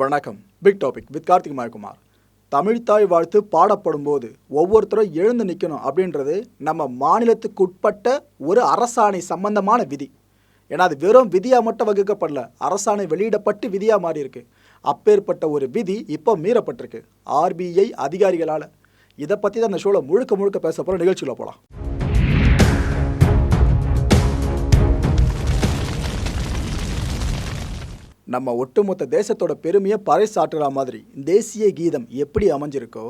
வணக்கம். Big topic with Karthik Mayakumar. தமிழ்த்தாய் வாழ்த்து பாடப்படும் போது ஒவ்வொருத்தரும் எழுந்து நிற்கணும் அப்படின்றது நம்ம மாநிலத்துக்கு உட்பட்ட ஒரு அரசாணை சம்பந்தமான விதி. ஏன்னா அது வெறும் விதியாக மட்டும் வகுக்கப்படல அரசாணை வெளியிடப்பட்டு விதியாக மாறி இருக்கு அப்பேற்பட்ட ஒரு விதி இப்போ மீறப்பட்டிருக்கு. ஆர்பிஐ அதிகாரிகளால். இதை பற்றி தான் அந்த ஷோவில் முழுக்க முழுக்க பேச போகிற நிகழ்ச்சியில் போகலாம் நம்ம ஒட்டுமொத்த தேசத்தோட பெருமையை பறைசாற்றுற மாதிரி தேசிய கீதம் எப்படி அமைஞ்சிருக்கோ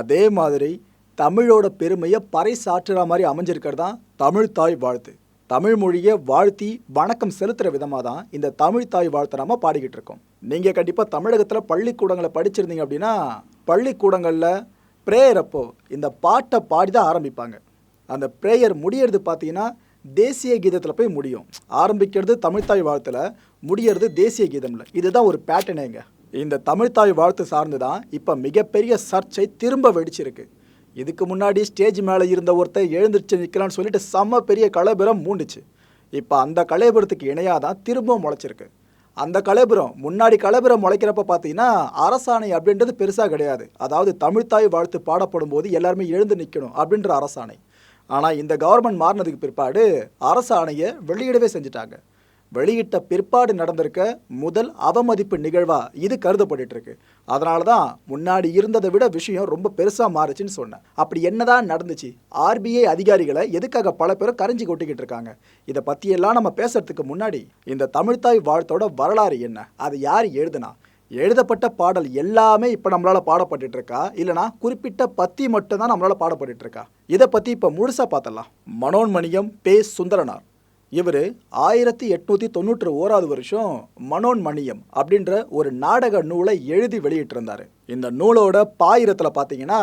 அதே மாதிரி தமிழோட பெருமையை பறைசாற்றுற மாதிரி அமைஞ்சிருக்கிறது தான் தமிழ் தாய் வாழ்த்து. தமிழ் மொழியை வாழ்த்தி வணக்கம் செலுத்துகிற விதமாக தான் இந்த தமிழ் தாய் வாழ்த்தை நம்ம பாடிக்கிட்டு இருக்கோம். நீங்கள் கண்டிப்பாக தமிழகத்தில் பள்ளிக்கூடங்களை படிச்சிருந்தீங்க அப்படின்னா பள்ளிக்கூடங்களில் ப்ரேயர் அப்போ இந்த பாட்டை பாடி தான் ஆரம்பிப்பாங்க. அந்த ப்ரேயர் முடியறது பார்த்தீங்கன்னா தேசிய கீதத்தில் போய் முடியும். ஆரம்பிக்கிறது தமிழ்தாய் வாழ்த்தில் முடியறது தேசிய கீதமில். இதுதான் ஒரு பேட்டர்னேங்க இந்த தமிழ்தாய் வாழ்த்து சார்ந்து தான் இப்போ மிகப்பெரிய சர்ச்சை திரும்ப வெடிச்சிருக்கு. இதுக்கு முன்னாடி ஸ்டேஜ் மேலே இருந்த ஒருத்தர் எழுந்திருச்சு நிற்கலான்னு சொல்லிட்டு செம்ம பெரிய கலைபுரம் மூண்டுச்சு. இப்போ அந்த கலைபுரத்துக்கு இணையாக தான் திரும்பவும் முளைச்சிருக்கு. அந்த கலைபுரம் முன்னாடி கலைபுரம் முளைக்கிறப்ப பார்த்தீங்கன்னா அரசாணை அப்படின்றது பெருசாக கிடையாது. அதாவது தமிழ்தாய் வாழ்த்து பாடப்படும் போது எல்லாருமே எழுந்து நிற்கணும் அப்படின்ற அரசாணை. ஆனால் இந்த கவர்மெண்ட் மாறினதுக்கு பிற்பாடு அரசு ஆணையை வெளியிடவே செஞ்சுட்டாங்க. வெளியிட்ட பிற்பாடு நடந்திருக்க முதல் அவமதிப்பு நிகழ்வாக இது கருதப்பட்டு இருக்கு அதனால தான் முன்னாடி இருந்ததை விட விஷயம் ரொம்ப பெருசாக மாறுச்சுன்னு சொன்னேன். அப்படி என்னதான் நடந்துச்சு ஆர்பிஐ அதிகாரிகளை எதுக்காக பல பேரும் கரைஞ்சி கொட்டிக்கிட்டு இருக்காங்க? இதை பற்றியெல்லாம் நம்ம பேசுறதுக்கு முன்னாடி இந்த தமிழ்த்தாய் வாழ்த்தோட வரலாறு என்ன? அது யார் எழுதுனா? எழுதப்பட்ட பாடல் எல்லாமே இப்போ நம்மளால் பாடப்பட்டு இருக்கா இல்லைனா குறிப்பிட்ட பத்தி மட்டும்தான் நம்மளால் பாடப்பட்டு இருக்கா இதை பற்றி இப்போ முழுசாக பார்த்தலாம் மனோன்மணியம் பே சுந்தரனார். இவர் ஆயிரத்தி எட்நூற்றி தொண்ணூற்றி ஓராவது வருஷம் மனோன்மணியம் அப்படின்ற ஒரு நாடக நூலை எழுதி வெளியிட்டிருந்தார். இந்த நூலோட பாயிரத்தில் பார்த்தீங்கன்னா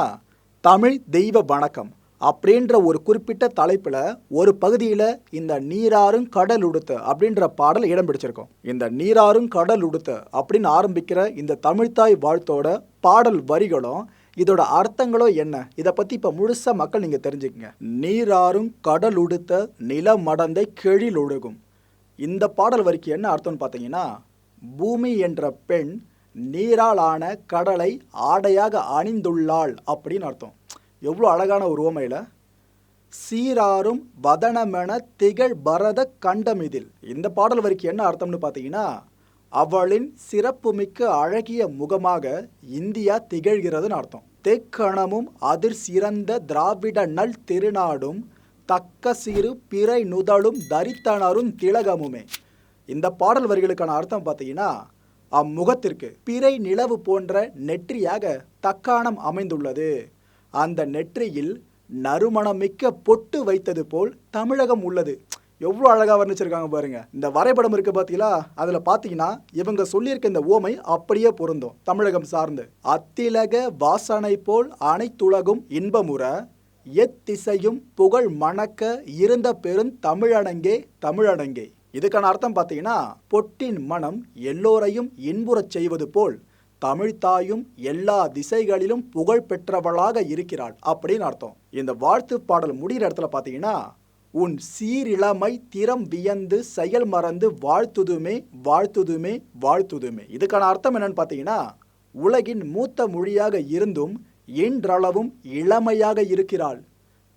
தமிழ் தெய்வ வணக்கம். அப்படின்ற ஒரு குறிப்பிட்ட தலைப்பில் ஒரு பகுதியில் இந்த நீராறும் கடல் உடுத்த அப்படின்ற பாடல் இடம் பிடிச்சிருக்கும். இந்த நீராறும் கடல் உடுத்த அப்படின்னு ஆரம்பிக்கிற இந்த தமிழ்த்தாய் வாழ்த்தோட பாடல் வரிகளும் இதோட அர்த்தங்களோ என்ன? இதை பற்றி இப்போ முழுசாக மக்கள் நீங்கள் தெரிஞ்சுக்கங்க. நீராறும் கடல் உடுத்த நில மடந்தை கெழில் ஒழுகும். இந்த பாடல் வரிக்கு என்ன அர்த்தம்னு பார்த்தீங்கன்னா பூமி என்ற பெண் நீராலான கடலை ஆடையாக அணிந்துள்ளாள் அப்படின்னு அர்த்தம். எவ்வளோ அழகான ஒரு உவமையில்? சீராரும் வதனமென திகழ் பரத கண்டமிதில் இந்த பாடல் வரிக்கு என்ன அர்த்தம்னு பார்த்தீங்கன்னா அவளின் சிறப்புமிக்க அழகிய முகமாக இந்தியா திகழ்கிறதுன்னு அர்த்தம். தெக்கணமும் அதிர் சிறந்த திராவிட நல் திருநாடும் தக்க சிறு பிறை நுதலும் தரித்தனரும் திலகமுமே. இந்த பாடல் வரிகளுக்கான அர்த்தம் பார்த்தீங்கன்னா அம்முகத்திற்கு பிறை நிலவு போன்ற நெற்றியாக தக்காணம் அமைந்துள்ளது. அந்த நெற்றியில் நறுமணமிக்க பொட்டு வைத்தது போல் தமிழகம் உள்ளது. எவ்வளோ அழகாக வர்ணிச்சிருக்காங்க பாருங்க. இந்த வரைபடம் இருக்கு பார்த்தீங்களா அதில் பார்த்தீங்கன்னா இவங்க சொல்லியிருக்க இந்த ஓமை அப்படியே பொருந்தும். தமிழகம் சார்ந்து. அத்திலக வாசனை போல் அனைத்துலகும் இன்பமுற எத்திசையும் புகழ் மணக்க இருந்த பெரும் தமிழடங்கே தமிழடங்கே இதுக்கான அர்த்தம் பார்த்தீங்கன்னா பொட்டின் மனம் எல்லோரையும் இன்புறச் செய்வது போல். தமிழ்தாயும் எல்லா திசைகளிலும் புகழ் பெற்றவளாக இருக்கிறாள் அப்படின்னு அர்த்தம். இந்த வாழ்த்து பாடல் முடிகிற இடத்துல பார்த்தீங்கன்னா உன் சீரிழமை திறம் வியந்து செயல் மறந்து வாழ்த்துதுமே வாழ்த்துதுமே வாழ்த்துதுமே. இதுக்கான அர்த்தம் என்னன்னு பார்த்தீங்கன்னா உலகின் மூத்த மொழியாக இருந்தும் இன்றளவும் இளமையாக இருக்கிறாள்.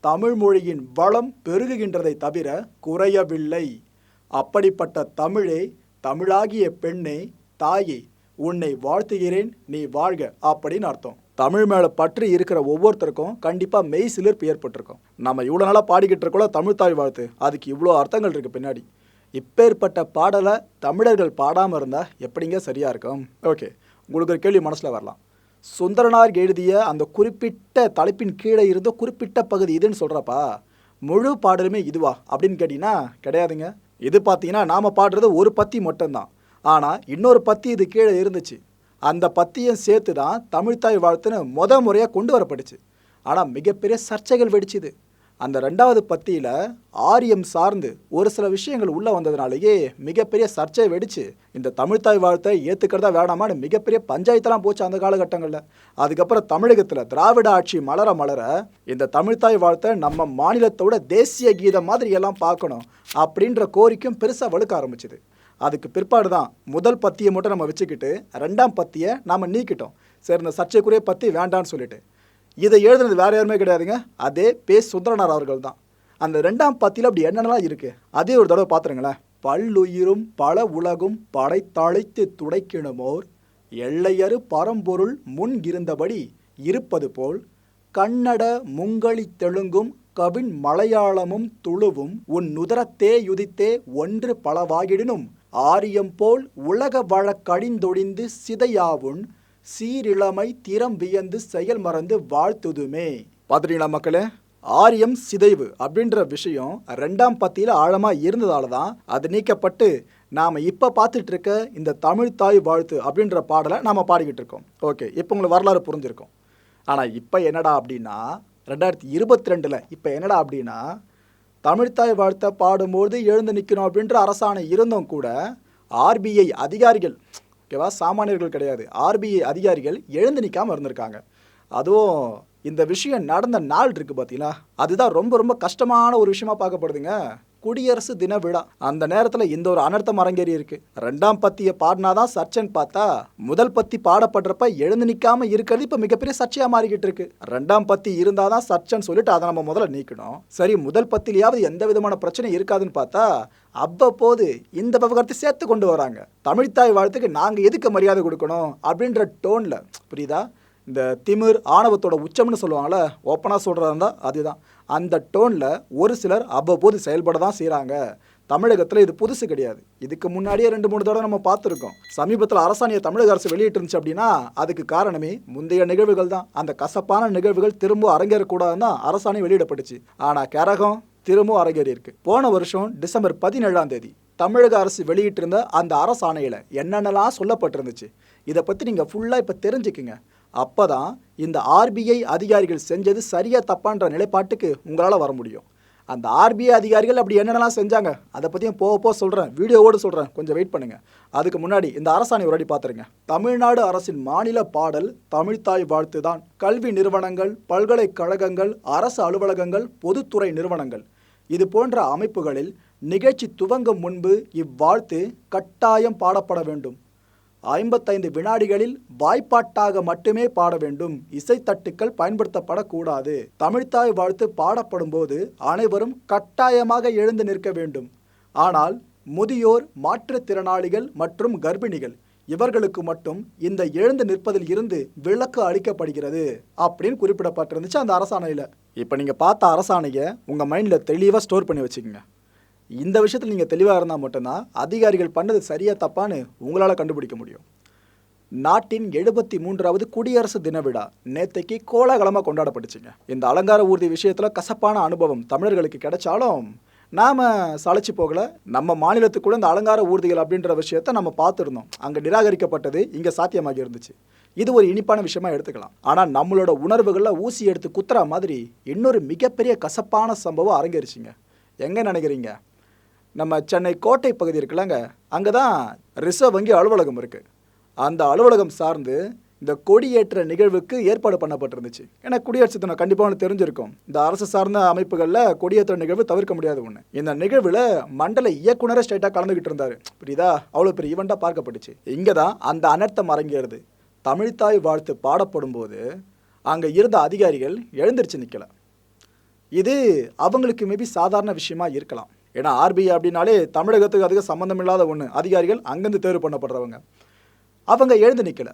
தமிழ் மொழியின் வளம் பெருகுகின்றதை தவிர குறையவில்லை. அப்படிப்பட்ட தமிழே தமிழாகிய பெண்ணே தாயே உன்னை வாழ்த்துகிறேன் நீ வாழ்க அப்படின்னு அர்த்தம். தமிழ் மேலே பற்று இருக்கிற ஒவ்வொருத்தருக்கும் கண்டிப்பாக மெய் சிலிர்ப்பு ஏற்பட்டிருக்கும். நம்ம இவ்வளோ நாளாக பாடிக்கிட்டு இருக்கோம் தமிழ் தாய் வாழ்த்து. அதுக்கு இவ்வளோ அர்த்தங்கள் இருக்குது பின்னாடி. இப்பேற்பட்ட பாடலை தமிழர்கள் பாடாமல் இருந்தால் எப்படிங்க சரியாக இருக்கும்? ஓகே உங்களுக்கு ஒரு கேள்வி மனசில் வரலாம். சுந்தரனார் எழுதிய அந்த குறிப்பிட்ட தலைப்பின் கீழே இருந்த குறிப்பிட்ட பகுதி இதுன்னு சொல்கிறப்பா முழு பாடலுமே இதுவா அப்படின்னு கேட்டிங்கன்னா கிடையாதுங்க. இது பார்த்தீங்கன்னா நாம் பாடுறது ஒரு பத்தி மட்டும்தான். ஆனால் இன்னொரு பத்தி இது கீழே இருந்துச்சு. அந்த பத்தியும் சேர்த்து தான் தமிழ்த்தாய் வாழ்த்துன்னு முத முறையாக கொண்டு வரப்பட்டுச்சு. ஆனால் மிகப்பெரிய சர்ச்சைகள் வெடிச்சுது. அந்த ரெண்டாவது பத்தியில் ஆரியம் சார்ந்து ஒரு சில விஷயங்கள் உள்ளே வந்ததுனாலேயே மிகப்பெரிய சர்ச்சை வெடிச்சு இந்த தமிழ்த்தாய் வாழ்த்தை ஏற்றுக்கிறதா வேணாமான்னு மிகப்பெரிய பஞ்சாயத்தெல்லாம் போச்சு அந்த காலகட்டங்களில். அதுக்கப்புறம் தமிழகத்தில் திராவிட ஆட்சி மலர மலர இந்த தமிழ்த்தாய் வாழ்த்தை நம்ம மாநிலத்தோட தேசிய கீதம் மாதிரி எல்லாம் பார்க்கணும் அப்படின்ற கோரிக்கையும் பெருசாக வலுக்க ஆரம்பிச்சுது. அதுக்கு பிற்பாடு தான் முதல் பத்தியை மட்டும் நம்ம வச்சுக்கிட்டு ரெண்டாம் பத்தியை நாம் நீக்கிட்டோம். சரி இந்த சர்ச்சைக்குரிய பத்தி வேண்டான்னு சொல்லிட்டு. இதை எழுதுனது வேறு யாருமே கிடையாதுங்க. அதே பே. சுந்தரனார் அவர்கள் தான் அந்த ரெண்டாம் பத்தியில் அப்படி என்னென்னலாம் இருக்குது அதே ஒரு தடவை பார்த்துருங்களேன் பல்லுயிரும் பல உலகும் படைத்தழைத்து துடைக்கிணுமோர் எல்லையறு பரம்பொருள் முன் இருந்தபடி இருப்பது போல் கன்னட முங்களி தெலுங்கும் கவின் மலையாளமும் துளுவும் உன் நுதரத்தே யுதித்தே ஒன்று பலவாகிடினும் ஆரியம் போல் உலக வழக்கடிந்தொழிந்து சிதையாவுன் சீரிழமை திறம் வியந்து செயல் மறந்து வாழ்த்துதுமே. பார்த்துட்டீங்களா மக்களே? ஆரியம் சிதைவு அப்படின்ற விஷயம் ரெண்டாம் பத்தியில் ஆழமாக இருந்ததால தான் அது நீக்கப்பட்டு நாம் இப்போ பார்த்துட்டு இருக்க இந்த தமிழ் தாய் வாழ்த்து அப்படின்ற பாடலை நாம் பாடிக்கிட்டு இருக்கோம் ஓகே இப்போ உங்களுக்கு வரலாறு புரிஞ்சிருக்கும். ஆனால் இப்போ என்னடா அப்படின்னா ரெண்டாயிரத்தி இருபத்தி ரெண்டில் இப்போ என்னடா அப்படின்னா தமிழ்த்தாய் வாழ்த்த பாடும்போது எழுந்து நிற்கணும் அப்படின்ற அரசாணை இருந்தும் கூட ஆர்பிஐ அதிகாரிகள் ஓகேவா சாமானியர்கள் கிடையாது. ஆர்பிஐ அதிகாரிகள் எழுந்து நிற்காமல் இருந்திருக்காங்க. அதுவும் இந்த விஷயம் நடந்த நாள் இருக்குது பார்த்தீங்களா அதுதான் ரொம்ப ரொம்ப கஷ்டமான ஒரு விஷயமா பார்க்கப்படுதுங்க. குடியரசு தின விழா. அந்த நேரத்தில் இந்த ஒரு அனர்த்தம் அரங்கேறி இருக்கு. ரெண்டாம் பத்தியை பாடினாதான் சர்ச்சைன்னு பார்த்தா முதல் பத்தி பாடப்படுறப்ப எழுந்து நிற்காம இருக்கிறது இப்போ மிகப்பெரிய சர்ச்சையா மாறிக்கிட்டு இருக்கு. ரெண்டாம் பத்தி இருந்தாதான் சர்ச்சைன்னு சொல்லிட்டு அதை நம்ம முதல்ல நீக்கணும். சரி முதல் பத்திலையாவது எந்த விதமான பிரச்சனையும் இருக்காதுன்னு பார்த்தா அவ்வப்போது இந்த விவகாரத்தை சேர்த்து கொண்டு வராங்க. தமிழ்த்தாய் வாழ்த்துக்கு நாங்கள் எதுக்கு மரியாதை கொடுக்கணும் அப்படின்ற டோனில் புரியுதா? இந்த திமிர் ஆணவத்தோட உச்சம்னு சொல்லுவாங்கள்ல ஓப்பனாக சொல்கிறதா இருந்தால் அதுதான். அந்த டோனில் ஒரு சிலர் அவ்வப்போது செயல்பட தான் செய்கிறாங்க தமிழகத்தில் இது புதுசு கிடையாது. இதுக்கு முன்னாடியே ரெண்டு மூணு தடவை நம்ம பார்த்துருக்கோம். சமீபத்தில் அரசாணையை தமிழக அரசு வெளியிட்டிருந்துச்சு அப்படின்னா அதுக்கு காரணமே முந்தைய நிகழ்வுகள் தான். அந்த கசப்பான நிகழ்வுகள் திரும்ப அரங்கேறக்கூடாதுன்னு தான் அரசாணை வெளியிடப்பட்டுச்சு. ஆனால் கரகம் திரும்ப அரங்கேறி இருக்கு போன வருஷம் டிசம்பர் பதினேழாம் தேதி தமிழக அரசு வெளியிட்டிருந்த அந்த அரசாணையில் என்னென்னலாம் சொல்லப்பட்டிருந்துச்சு இதை பற்றி நீங்கள் ஃபுல்லாக இப்போ தெரிஞ்சுக்குங்க. அப்போ தான் இந்த ஆர்பிஐ அதிகாரிகள் செஞ்சது சரியாக தப்பான்ற நிலைப்பாட்டுக்கு உங்களால் வர முடியும். அந்த ஆர்பிஐ அதிகாரிகள் அப்படி என்னென்னலாம் செஞ்சாங்க அதை பற்றியும் போக போக சொல்கிறேன் வீடியோவோடு சொல்கிறேன் கொஞ்சம் வெயிட் பண்ணுங்கள் அதுக்கு முன்னாடி இந்த அரசாணை ஒரு அடி பார்த்துருங்க தமிழ்நாடு அரசின் மாநில பாடல் தமிழ்த்தாய் வாழ்த்து தான் கல்வி நிறுவனங்கள் பல்கலைக்கழகங்கள் அரசு அலுவலகங்கள் பொதுத்துறை நிறுவனங்கள். இது போன்ற அமைப்புகளில் நிகழ்ச்சி துவங்கும் முன்பு இவ்வாழ்த்து கட்டாயம் பாடப்பட வேண்டும். ஐம்பத்தைந்து வினாடிகளில் வாய்ப்பாட்டாக மட்டுமே பாட வேண்டும். இசைத்தட்டுக்கள் பயன்படுத்தப்படக்கூடாது. தமிழ்த்தாய் வாழ்த்து பாடப்படும் போது அனைவரும் கட்டாயமாக எழுந்து நிற்க வேண்டும். ஆனால் முதியோர் மாற்றுத்திறனாளிகள் மற்றும் கர்ப்பிணிகள் இவர்களுக்கு மட்டும் இந்த எழுந்து நிற்பதில் இருந்து விலக்கு அளிக்கப்படுகிறது அப்படின்னு குறிப்பிடப்பட்டிருந்துச்சு அந்த அரசாணையில். இப்போ நீங்கள் பார்த்த அரசாணையை உங்கள் மைண்டில் தெளிவாக ஸ்டோர் பண்ணி வச்சுக்கோங்க. இந்த விஷயத்தில் நீங்கள் தெளிவாக இருந்தால் மட்டும்தான் அதிகாரிகள் பண்ணது சரியா தப்பான்னு உங்களால் கண்டுபிடிக்க முடியும். நாட்டின் எழுபத்தி மூன்றாவது குடியரசு தின விழா நேத்தைக்கு கோலாகலமாக கொண்டாடப்பட்டுச்சுங்க. இந்த அலங்கார ஊர்தி விஷயத்தில் கசப்பான அனுபவம் தமிழர்களுக்கு கிடைச்சாலும் நாம் சளைச்சி போகல. நம்ம மாநிலத்துக்குள்ள இந்த அலங்கார ஊர்திகள் அப்படின்ற விஷயத்த நம்ம பார்த்துருந்தோம். அங்கே நிராகரிக்கப்பட்டது இங்கே சாத்தியமாகி இருந்துச்சு. இது ஒரு இனிப்பான விஷயமா எடுத்துக்கலாம். ஆனால் நம்மளோட உணர்வுகளில் ஊசி எடுத்து குத்துற மாதிரி இன்னொரு மிகப்பெரிய கசப்பான சம்பவம் அரங்கேறிச்சிங்க. எங்கே நினைக்கிறீங்க? நம்ம சென்னை கோட்டை பகுதி இருக்குல்லங்க அங்கே தான் ரிசர்வ் வங்கி அலுவலகம் இருக்குது அந்த அலுவலகம் சார்ந்து இந்த கொடியேற்ற நிகழ்வுக்கு ஏற்பாடு பண்ணப்பட்டிருந்துச்சு. ஏன்னா குடியரசு தினம் கண்டிப்பாக ஒன்று தெரிஞ்சிருக்கும். இந்த அரசு சார்ந்த அமைப்புகளில் கொடியேற்ற நிகழ்வு தவிர்க்க முடியாத ஒன்று இந்த நிகழ்வில் மண்டல இயக்குனரை ஸ்ட்ரைட்டாக கலந்துக்கிட்டு இருந்தார். புரியுதா? அவ்வளோ பெரிய ஈவெண்ட்டாக பார்க்கப்பட்டுச்சு. இங்கே தான் அந்த அனர்த்தம் அரங்கேறுது. தமிழ்த்தாய் வாழ்த்து பாடப்படும் போது அங்கே இருந்த அதிகாரிகள் எழுந்திருச்சு நிற்கலை இது அவங்களுக்கு மேபி சாதாரண விஷயமா இருக்கலாம். ஏன்னா ஆர்பிஐ அப்படின்னாலே தமிழகத்துக்கு அதுக்கு சம்மந்தம் இல்லாத ஒன்று அதிகாரிகள் அங்கேருந்து தேர்வு பண்ணப்படுறவங்க. அவங்க எழுந்து நிற்கல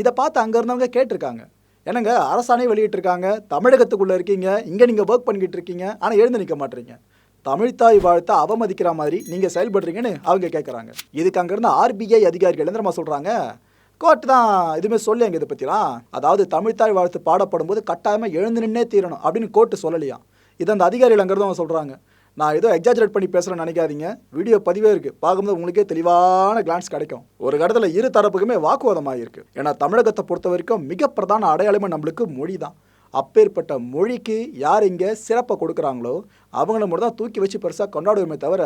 இதை பார்த்து அங்கே இருந்தவங்க கேட்டிருக்காங்க. என்னங்க அரசாணை வெளியிட்டிருக்காங்க. தமிழகத்துக்குள்ளே இருக்கீங்க. இங்கே நீங்கள் ஒர்க் பண்ணிக்கிட்டு இருக்கீங்க. ஆனால் எழுந்து நிற்க மாட்டீங்க தமிழ்த்தாய் வாழ்த்தை அவமதிக்கிற மாதிரி நீங்கள் செயல்படுறீங்கன்னு அவங்க கேட்குறாங்க இதுக்கு அங்கேருந்து ஆர்பிஐ அதிகாரிகள் என்ன சொல்கிறாங்க கோர்ட் தான் எதுவுமே அங்கே இதை பற்றிலாம் அதாவது தமிழ்த்தாய் வாழ்த்து பாடப்படும் போது கட்டாயமாக எழுந்து நின்னே தீரணும் அப்படின்னு கோர்ட்டு சொல்லலையா இதை அந்த அதிகாரிகள் அங்கேருந்து அவங்க சொல்கிறாங்க நான் ஏதோ எக்ஸாஜரேட் பண்ணி பேசுகிறேன்னு நினைக்காதீங்க. வீடியோ பதிவே இருக்குது பார்க்கும்போது உங்களுக்கே தெளிவான கிளான்ஸ் கிடைக்கும். ஒரு இடத்துல இரு தரப்புக்குமே வாக்குவாதமாக இருக்குது ஏன்னா தமிழகத்தை பொறுத்த வரைக்கும் மிக பிரதான அடையாளமே நம்மளுக்கு மொழி தான் அப்பேற்பட்ட மொழிக்கு யார் இங்கே சிறப்பை கொடுக்குறாங்களோ அவங்கள மட்டும் தான் தூக்கி வச்சு பெருசாக கொண்டாடுவோமே தவிர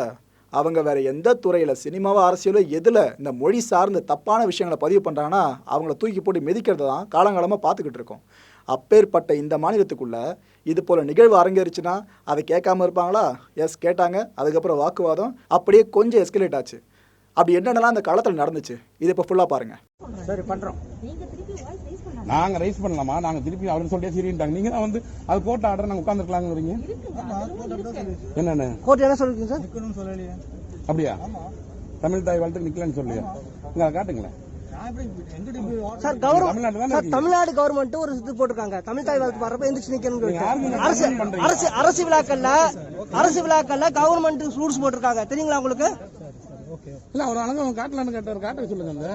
அவங்க வேறு எந்த துறையில் சினிமாவோ அரசியலோ எதில் இந்த மொழி சார்ந்த தப்பான விஷயங்களை பதிவு பண்ணுறாங்கன்னா அவங்கள தூக்கி போட்டு மிதிக்கிறது தான் காலங்காலமாக பார்த்துக்கிட்டு இருக்கோம். அப்பேற்பட்ட இந்த மாநிலத்துக்குள்ள இது போல நிகழ்வு அரங்கேறிச்சுன்னா அதை கேட்காம இருப்பாங்களா? எஸ் கேட்டாங்க. அதுக்கப்புறம் வாக்குவாதம். அப்படியே கொஞ்சம் எஸ்கலேட் ஆச்சு. அப்படி என்னென்னலாம் அந்த களத்தில் நடந்துச்சு? இது இப்போ ஃபுல்லாக பாருங்கள் சரி பண்றோம். நாங்க ரைஸ் பண்ணலாமா. நாங்க திருப்பி அவரு சொல்லியே சரின்ட்டாங்க. நீங்க தான் வந்து அது கோர்ட் ஆர்டர் நாங்க உட்காந்துருக்கலாங்கிறீங்க என்னன்னு? கோர்ட் என்ன சொல்லிருக்கீங்க சார் அப்படியா? தமிழ் தாய் வாழ்த்துக்கு நிக்கலன்னு சொல்லியா? காட்டுங்களேன். Sir government sir? Tamil Nadu government ஒரு இது போட்டிருக்காங்க தமிழ் தாய் வாழ்த்து பாடுறப்ப எந்திரிச்சு. நீங்க அரசு? அரசு அரசு விழாக்கள்ல அரசு விழாக்கள்ல கவர்மெண்ட் ரூல்ஸ் போட்டிருக்காங்க தெரியுங்களா உங்களுக்கு இல்ல அவர் அழகா அவன் காட்டலான்னு கேட்டார் காட்ட சொல்லுங்க அந்த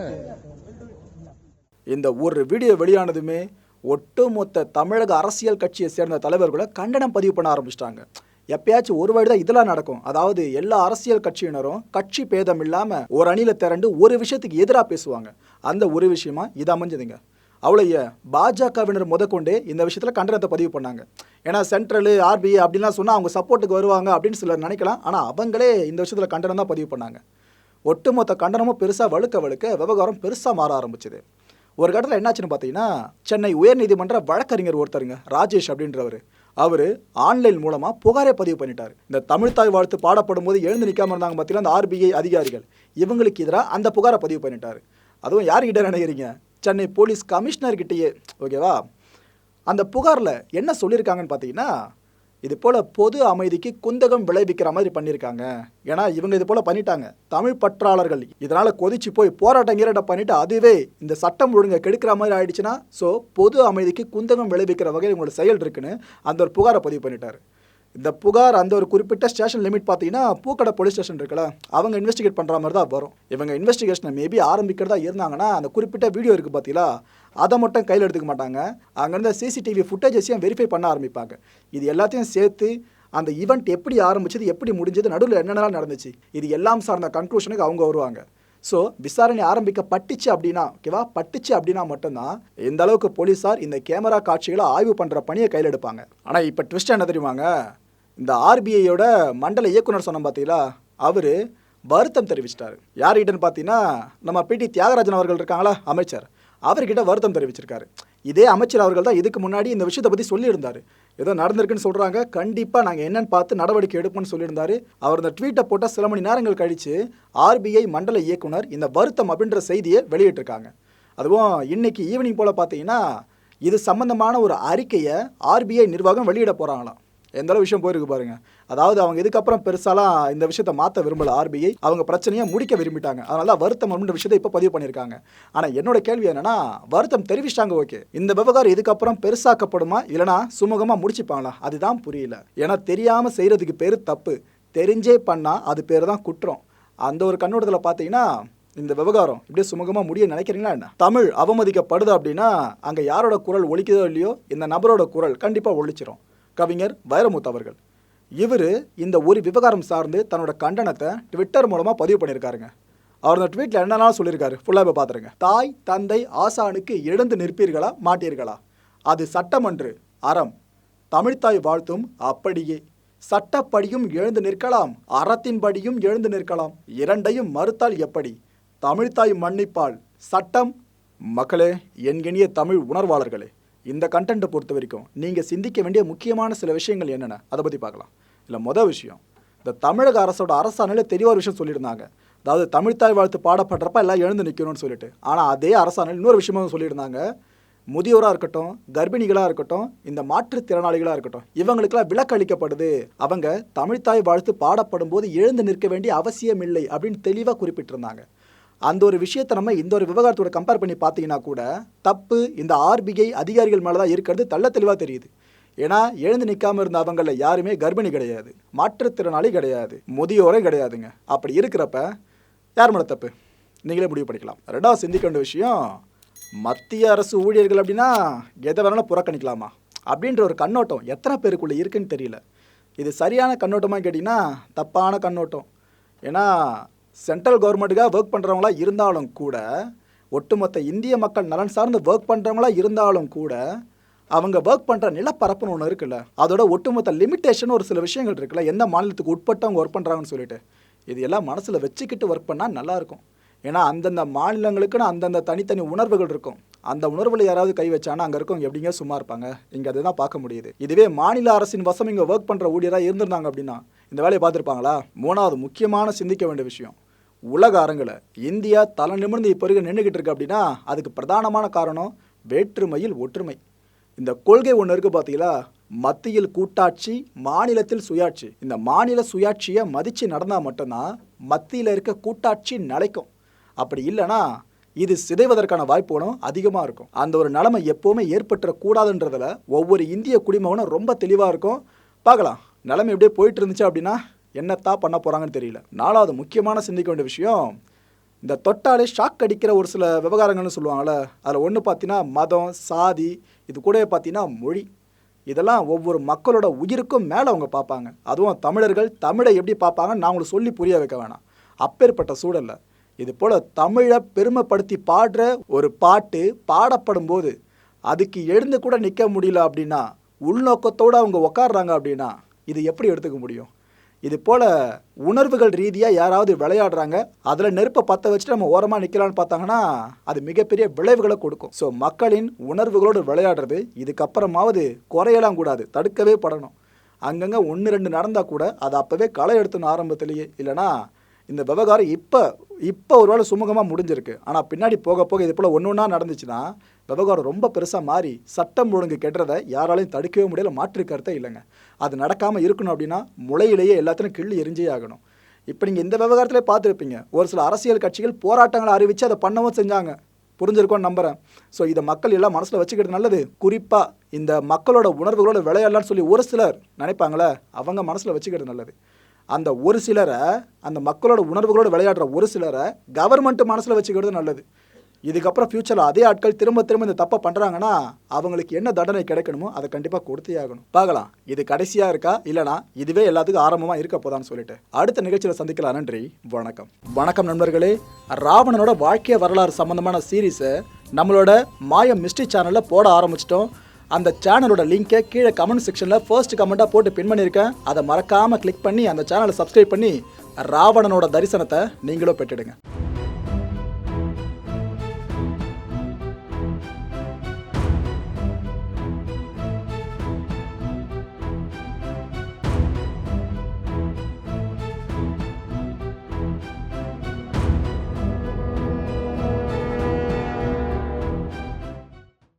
இந்த ஒரு வீடியோ வெளியானதுமே ஒட்டுமொத்த தமிழக அரசியல் கட்சியை சேர்ந்த தலைவர்களை கண்டனம் பதிவு பண்ண ஆரம்பிச்சிட்டாங்க எப்பயாச்சும் ஒரு வாடி தான் இதெல்லாம் நடக்கும். அதாவது எல்லா அரசியல் கட்சியினரும் கட்சி பேதம் இல்லாமல் ஒரு அணியில் திரண்டு ஒரு விஷயத்துக்கு எதிராக பேசுவாங்க. அந்த ஒரு விஷயமா இது அமைஞ்சதுங்க. அவ்வளோய பாஜகவினர் முதற்கொண்டே இந்த விஷயத்தில் கண்டனத்தை பதிவு பண்ணாங்க. ஏன்னா சென்ட்ரலு ஆர்பிஐ அப்படின்லாம் சொன்னால் அவங்க சப்போர்ட்டுக்கு வருவாங்க அப்படின்னு சிலர் நினைக்கலாம். ஆனால் அவங்களே இந்த விஷயத்தில் கண்டனம் தான் பதிவு பண்ணாங்க. ஒட்டுமொத்த கண்டனமும் பெருசாக வழுக்க வழுக்க விவகாரம் பெருசாக மாற ஆரம்பிச்சது. ஒரு கட்டத்தில் என்னாச்சுன்னு பார்த்தீங்கன்னா சென்னை உயர்நீதிமன்ற வழக்கறிஞர் ஒருத்தருங்க ராஜேஷ் அப்படின்றவர். அவர் ஆன்லைன் மூலமாக புகாரை பதிவு பண்ணிட்டார். இந்த தமிழ்தாய் வாழ்த்து பாடப்படும் போது எழுந்து நிற்காம இருந்தாங்க பார்த்தீங்கன்னா அந்த ஆர்பிஐ அதிகாரிகள். இவங்களுக்கு எதிராக அந்த புகாரை பதிவு பண்ணிட்டார். அதுவும் யார்கிட்ட நினைக்கிறீங்க? சென்னை போலீஸ் கமிஷனர்கிட்டயே ஓகேவா? அந்த புகாரில் என்ன சொல்லியிருக்காங்கன்னு பார்த்தீங்கன்னா இது போல் பொது அமைதிக்கு குந்தகம் விளைவிக்கிற மாதிரி பண்ணியிருக்காங்க ஏன்னா இவங்க இது போல் பண்ணிட்டாங்க. தமிழ் பற்றாளர்கள். இதனால் கொதிச்சு போய் போராட்டம் கீராட்டம் பண்ணிட்டு அதுவே இந்த சட்டம் ஒழுங்கை கெடுக்கிற மாதிரி ஆயிடுச்சுன்னா ஸோ பொது அமைதிக்கு குந்தகம் விளைவிக்கிற வகையில் உங்களோட செயல் இருக்குன்னு அந்த ஒரு புகாரை பதிவு பண்ணிட்டாரு. இந்த புகார் அந்த ஒரு குறிப்பிட்ட ஸ்டேஷன் லிமிட் பார்த்தீங்கன்னா பூக்கடை போலீஸ் ஸ்டேஷன் இருக்குல்ல அவங்க இன்வெஸ்டிகேட் பண்ணுற மாதிரி தான் வரும். இவங்க இன்வெஸ்டிகேஷனை மேபி ஆரம்பிக்கிறதா இருந்தாங்கன்னா அந்த குறிப்பிட்ட வீடியோ இருக்குது பார்த்தீங்களா அதை மட்டும் கையில் எடுத்துக்க மாட்டாங்க. அங்கேருந்து சிசிடிவி ஃபுட்டேஜஸையும் வெரிஃபை பண்ண ஆரம்பிப்பாங்க. இது எல்லாத்தையும் சேர்த்து அந்த ஈவெண்ட் எப்படி ஆரம்பிச்சது எப்படி முடிஞ்சது நடுவில் என்னென்னலாம் நடந்துச்சு இது எல்லாம் சார்ந்த கன்க்ளூஷனுக்கு அவங்க வருவாங்க. ஸோ விசாரணை ஆரம்பிக்கப்பட்டுச்சு அப்படின்னா ஓகேவா பட்டுச்சு அப்படின்னா மட்டும்தான் எந்த அளவுக்கு போலீஸார் இந்த கேமரா காட்சிகளை ஆய்வு பண்ணுற பணியை கையில் எடுப்பாங்க. ஆனால் இப்போ ட்விஸ்ட் என்ன தெரியுமாங்க? இந்த ஆர்பிஐயோட மண்டல இயக்குனர் சொன்ன பார்த்தீங்களா அவர் வருத்தம் தெரிவிச்சிட்டாரு. யார்கிட்டன்னு பார்த்தீங்கன்னா நம்ம பிடி தியாகராஜன் அவர்கள் இருக்காங்களா அமைச்சர். அவர்கிட்ட வருத்தம் தெரிவிச்சிருக்காரு. இதே அமைச்சர் அவர்கள் தான் இதுக்கு முன்னாடி இந்த விஷயத்தை பற்றி சொல்லியிருந்தார். ஏதோ நடந்திருக்குன்னு சொல்கிறாங்க கண்டிப்பாக நாங்கள் என்னென்னு பார்த்து நடவடிக்கை எடுப்போம்னு சொல்லியிருந்தாரு. அவர் இந்த ட்வீட்டை போட்ட சில மணி நேரங்கள் கழித்து ஆர்பிஐ மண்டல இயக்குனர் இந்த வருத்தம் அப்படின்ற செய்தியை வெளியிட்டிருக்காங்க. அதுவும் இன்னைக்கு ஈவினிங் போல் பார்த்தீங்கன்னா இது சம்மந்தமான ஒரு அறிக்கையை ஆர்பிஐ நிர்வாகம் வெளியிட போகிறாங்களாம் எந்த அளவு விஷயம் போயிருக்கு பாருங்க. அதாவது அவங்க இதுக்கப்புறம் பெருசாலாம் இந்த விஷயத்தை மாற்ற விரும்பல ஆர்பிஐ அவங்க பிரச்சனையை முடிக்க விரும்பிட்டாங்க. அதனால தான் வருத்தம் அப்படின்ற விஷயத்தை இப்போ பதிவு பண்ணியிருக்காங்க. ஆனால் என்னோட கேள்வி என்னன்னா வருத்தம் தெரிவிச்சிட்டாங்க ஓகே. இந்த விவகாரம் இதுக்கப்புறம் பெருசாக்கப்படுமா? இல்லைனா சுமூகமாக முடிச்சுப்பாங்களா? அதுதான் புரியல. ஏன்னா தெரியாமல் செய்கிறதுக்கு பேர் தப்பு. தெரிஞ்சே பண்ணால் அது பேர் தான் குற்றம். அந்த ஒரு கண்ணோட்டத்தில் பார்த்தீங்கன்னா இந்த விவகாரம் இப்படியே சுமூகமாக முடிய நினைக்கிறீங்களா என்ன? தமிழ் அவமதிக்கப்படுது அப்படின்னா அங்கே யாரோட குரல் ஒழிக்குதோ இல்லையோ இந்த நபரோட குரல் கண்டிப்பாக ஒழிச்சிரும். கவிஞர் வைரமுத்து அவர்கள். இவர் இந்த ஒரு விவகாரம் சார்ந்து தன்னோட கண்டனத்தை ட்விட்டர் மூலமாக பதிவு பண்ணியிருக்காருங்க. அவர் அந்த ட்வீட்டில் என்னெல்லாம் சொல்லியிருக்காரு? ஃபுல்லாக இப்போ பார்த்துருங்க. தாய் தந்தை ஆசானுக்கு எழுந்து நிற்பீர்களா? மாட்டீர்களா? அது சட்டமன்று அறம். தமிழ்த்தாய் வாழ்த்தும் அப்படியே. சட்டப்படியும் எழுந்து நிற்கலாம் அறத்தின்படியும் எழுந்து நிற்கலாம். இரண்டையும் மறுத்தால் எப்படி? தமிழ்த்தாய் மன்னிப்பால் சட்டம்? மக்களே என்கினிய தமிழ் உணர்வாளர்களே இந்த கண்டென்ட்டை பொறுத்த வரைக்கும் நீங்கள் சிந்திக்க வேண்டிய முக்கியமான சில விஷயங்கள் என்னென்ன? அதை பற்றி பார்க்கலாம். இல்லை மொதல் விஷயம் இந்த தமிழக அரசோட அரசாணையில் தெளிவான விஷயம் சொல்லியிருந்தாங்க. அதாவது தமிழ்த்தாய் வாழ்த்து பாடப்படுறப்ப எல்லாம் எழுந்து நிற்கணும்னு சொல்லிட்டு. ஆனால் அதே அரசாணையில் இன்னொரு விஷயமும் சொல்லியிருந்தாங்க. முதியோராக இருக்கட்டும் கர்ப்பிணிகளாக இருக்கட்டும் இந்த மாற்றுத்திறனாளிகளாக இருக்கட்டும் இவங்களுக்கெல்லாம் விலக்கு அளிக்கப்படுது அவங்க தமிழ்த்தாய் வாழ்த்து பாடப்படும் போது எழுந்து நிற்க வேண்டிய அவசியம் இல்லை அப்படின்னு தெளிவாக குறிப்பிட்டிருந்தாங்க. அந்த ஒரு விஷயத்தை நம்ம இந்த ஒரு விவகாரத்தோட கம்பேர் பண்ணி பார்த்தீங்கன்னா கூட தப்பு இந்த ஆர்பிஐ அதிகாரிகள் மேலே தான் இருக்கிறது தள்ள தெளிவாக தெரியுது. ஏன்னா எழுந்து நிற்காம இருந்த அவங்களில் யாருமே கர்ப்பிணி கிடையாது மாற்றுத்திறனாளி கிடையாது முதியோரே கிடையாதுங்க. அப்படி இருக்கிறப்ப யார் மேலே தப்பு? நீங்களே முடிவு பண்ணிக்கலாம். ரெண்டாவது சிந்திக்க வேண்டிய விஷயம் மத்திய அரசு ஊழியர்கள் அப்படின்னா எதை வேணாலும் புறக்கணிக்கலாமா? அப்படின்ற ஒரு கண்ணோட்டம் எத்தனை பேருக்குள்ளே இருக்குன்னு தெரியல. இது சரியான கண்ணோட்டமாக கேட்டிங்கன்னா தப்பான கண்ணோட்டம். ஏன்னா சென்ட்ரல் கவர்மெண்ட்டுக்காக ஒர்க் பண்ணுறவங்களா இருந்தாலும் கூட ஒட்டுமொத்த இந்திய மக்கள் நலன் சார்ந்து ஒர்க் பண்ணுறவங்களா இருந்தாலும் கூட அவங்க ஒர்க் பண்ணுற நிலப்பரப்புன்னு ஒன்று இருக்குல்ல அதோட ஒட்டுமொத்த லிமிட்டேஷன் ஒரு சில விஷயங்கள் இருக்குல்ல எந்த மாநிலத்துக்கு உட்பட்டு அவங்க ஒர்க் பண்ணுறாங்கன்னு சொல்லிட்டு. இது எல்லாம் மனசில் வச்சுக்கிட்டு ஒர்க் பண்ணால் நல்லாயிருக்கும் ஏன்னா அந்தந்த மாநிலங்களுக்குன்னு அந்தந்த தனித்தனி உணர்வுகள் இருக்கும். அந்த உணர்வில் யாராவது கை வச்சானா அங்கே இருக்கவங்க எப்படிங்க சும்மா இருப்பாங்க? இங்கே அதுதான் பார்க்க முடியுது. இதுவே மாநில அரசின் வசம் இங்கே ஒர்க் பண்ணுற ஊழியராக இருந்திருந்தாங்க அப்படின்னா இந்த வேலையை பார்த்துருப்பாங்களா? மூணாவது முக்கியமான சிந்திக்க வேண்டிய விஷயம் உலக அரங்கில் இந்தியா தலை நிமிர்ந்து இப்போ இருக்க நின்றுக்கிட்டு இருக்கு அப்படின்னா அதுக்கு பிரதானமான காரணம் வேற்றுமையில் ஒற்றுமை. இந்த கொள்கை ஒன்று இருக்குது பார்த்தீங்களா மத்தியில் கூட்டாட்சி மாநிலத்தில் சுயாட்சி. இந்த மாநில சுயாட்சியை மதித்து நடந்தால் மட்டும்தான் மத்தியில் இருக்க கூட்டாட்சி நிலைக்கும். அப்படி இல்லைன்னா இது சிதைவதற்கான வாய்ப்புகளும் அதிகமாக இருக்கும். அந்த ஒரு நிலைமை எப்போவுமே ஏற்பட்டுறக்கூடாதுன்றதுல ஒவ்வொரு இந்திய குடிமகனும் ரொம்ப தெளிவாக இருக்கும். பார்க்கலாம். நிலைமை எப்படியே போயிட்டு இருந்துச்சு அப்படின்னா என்னத்தான் பண்ண போகிறாங்கன்னு தெரியல. நாலாவது முக்கியமான சிந்திக்க வேண்டிய விஷயம் இந்த தொட்டாலே ஷாக் அடிக்கிற ஒரு சில விவகாரங்கள்னு சொல்லுவாங்கள்ல அதில் ஒன்று பார்த்தீங்கன்னா மதம் சாதி இது கூட பார்த்தீங்கன்னா மொழி. இதெல்லாம் ஒவ்வொரு மக்களோட உயிருக்கும் மேலே அவங்க பார்ப்பாங்க அதுவும் தமிழர்கள் தமிழை எப்படி பார்ப்பாங்கன்னு நான் உங்களுக்கு சொல்லி புரிய வைக்க வேணாம். அப்பேற்பட்ட சூழல்ல. இது போல் தமிழை பெருமைப்படுத்தி பாடுற ஒரு பாட்டு பாடப்படும் போது அதுக்கு எழுந்து கூட நிற்க முடியல அப்படின்னா உள்நோக்கத்தோடு அவங்க உக்காடுறாங்க அப்படின்னா இது எப்படி எடுத்துக்க முடியும்? இது போல் உணர்வுகள் ரீதியாக யாராவது விளையாடுறாங்க அதில் நெருப்பை பற்ற வச்சுட்டு நம்ம ஓரமாக நிற்கலான்னு பார்த்தாங்கன்னா அது மிகப்பெரிய விளைவுகளை கொடுக்கும். ஸோ மக்களின் உணர்வுகளோடு விளையாடுறது இதுக்கப்புறமாவது குறையலாம் கூடாது தடுக்கவே படணும். அங்கங்கே ஒன்று ரெண்டு நடந்தால் கூட அதை அப்போவே களை எடுத்தணும் ஆரம்பத்திலேயே இல்லைனா இந்த விவகாரம் இப்போ இப்போ ஒரு வேளை சுமூகமாக முடிஞ்சிருக்கு. ஆனால் பின்னாடி போக போக இது போல் ஒன்று ஒன்றா நடந்துச்சுன்னா விவகாரம் ரொம்ப பெருசாக மாறி சட்டம் ஒழுங்கு கெட்டுறதை யாராலையும் தடுக்கவே முடியல மாற்று கருத்தை இல்லைங்க. அது நடக்காமல் இருக்கணும் அப்படின்னா முளையிலேயே எல்லாத்தையும் கிள்ளி எரிஞ்சே ஆகணும். இப்போ நீங்கள் இந்த விவகாரத்திலே பார்த்துருப்பீங்க. ஒரு சில அரசியல் கட்சிகள் போராட்டங்களை அறிவித்து அதை பண்ணவும் செஞ்சாங்க. புரிஞ்சிருக்கோன்னு நம்புகிறேன் ஸோ இதை மக்கள் எல்லாம் மனசில் வச்சுக்கிறது நல்லது. குறிப்பாக இந்த மக்களோட உணர்வுகளோட விளையாடலான்னு சொல்லி ஒரு சிலர் நினைப்பாங்களே அவங்க மனசில் வச்சுக்கிறது நல்லது. அந்த ஒரு சிலரை அந்த மக்களோட உணர்வுகளோட விளையாடுற ஒரு சிலரை கவர்மெண்ட் மனசில் வச்சுக்கிறது நல்லது. இதுக்கப்புறம் ஃப்யூச்சரில் அதே ஆட்கள் திரும்ப திரும்ப இந்த தப்பை பண்ணுறாங்கன்னா அவங்களுக்கு என்ன தண்டனை கிடைக்கணுமோ அதை கண்டிப்பாக கொடுத்தே ஆகணும். பார்க்கலாம். இது கடைசியாக இருக்கா? இல்லைனா இதுவே எல்லாத்துக்கும் ஆரம்பமாக இருக்க போதான்னு சொல்லிட்டு. அடுத்த நிகழ்ச்சியில் சந்திக்கலாம். நன்றி. வணக்கம். வணக்கம் நண்பர்களே. ராவணனோட வாழ்க்கை வரலாறு சம்பந்தமான சீரீஸை நம்மளோட மாயம் மிஸ்ட்ரி சேனலில் போட ஆரம்பிச்சிட்டோம். அந்த சேனலோட லிங்கை கீழே கமெண்ட் செக்ஷனில் ஃபர்ஸ்ட் கமெண்ட்டாக போட்டு பின் பண்ணியிருக்கேன் அதை மறக்காமல் கிளிக் பண்ணி அந்த சேனலை சப்ஸ்கிரைப் பண்ணி ராவணனோட தரிசனத்தை நீங்களும் பெற்றுடுங்க.